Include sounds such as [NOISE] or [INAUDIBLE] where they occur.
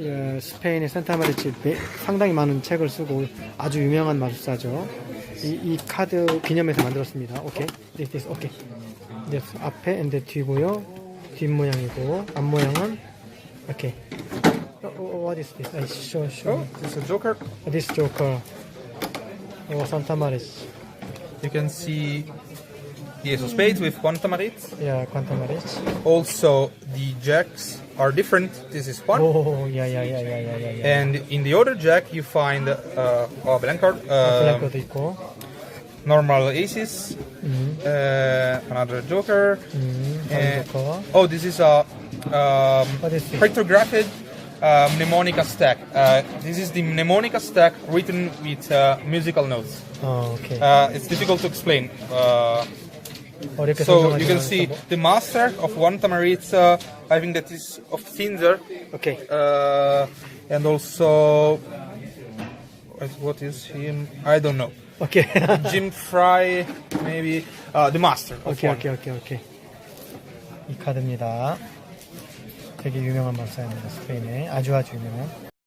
예, 스페인의 산타마리치 매- 상당히 많은 책을 쓰고 아주 유명한 마술사죠. 이, 이 카드 기념해서 만들었습니다. 오케이. this, this, 오케이. 네, 앞에 엔데 뒤고요. 뒷 모양이고 앞 모양은. 어, 어, what is this? I show, show. Oh, this is a joker. This Joker. 어, 산타마리치. You can see the ace of spades with one tamarit. 야, 관타마리치. Also, the jacks are different. This is one. Oh, yeah, yeah, yeah, yeah, yeah, yeah. yeah. And in the other jack, you find uh, a blank card. Uh, normal aces, mm-hmm. uh, another joker. Mm-hmm. Eh, oh, this is a um, uh, mnemonic uh, stack. Uh, this is the mnemonic stack written with uh, musical notes. Oh, okay. Uh, it's difficult to explain Uh, 어렵게 so 설명하지 you can 않아서 see 뭐- the master of one tamaritza. I think that is of Tinder. 오케이. Uh, and also, what- what is him? I don't know. 오케이. [LAUGHS] Jim Fry, maybe uh, the master. Of 오케이, one. 오케이, 오케이, 오케이. 이 카드입니다. 되게 유명한 마술사입니다. 스페인에 아주 아주 유명한.